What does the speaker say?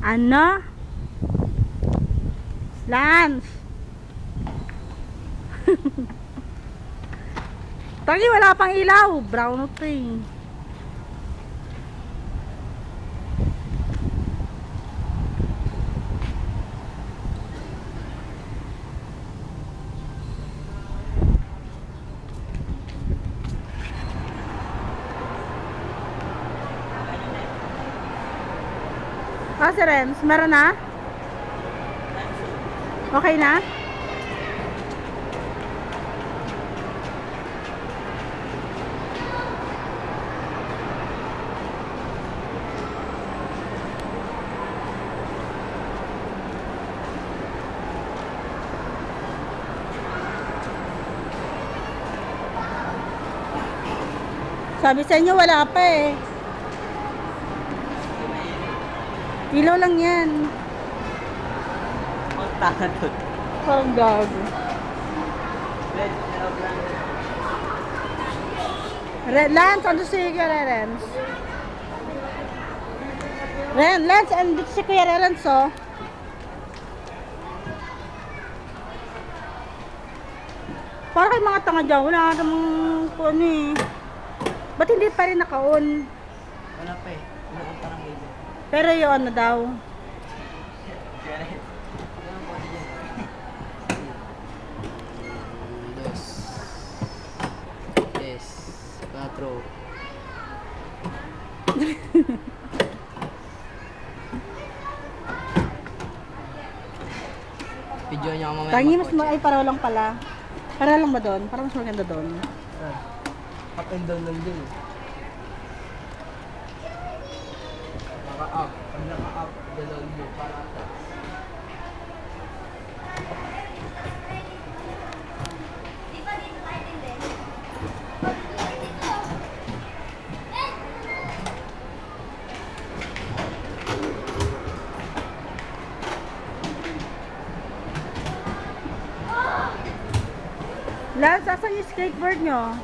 Ano? Lance! Tangi, wala pang ilaw. Brown out eh. Ah, si Renz, meron na? Okay na? Sabi sa inyo wala pa eh. Ilaw lang yan. Doon. Parang gago. Red, hello, lang. Ren, Lance, ano si Kuya Renz? Ren, Lance, andito si Kuya Renz, oh. Parang kayo mga tanga dyan, wala namang kung ano eh. Ba't hindi pa rin naka-on? Wala pa eh. Wala pa parang video. Pero yung ano daw, dos, tres, cuatro. Video niya ako mamaya. tangi mas ma- ay paraw lang pala. Para lang ba doon? Para mas maganda doon. Up and down lang din. Naka-up. Naka-up, dalawin mo para Lance, asan yung skateboard nyo?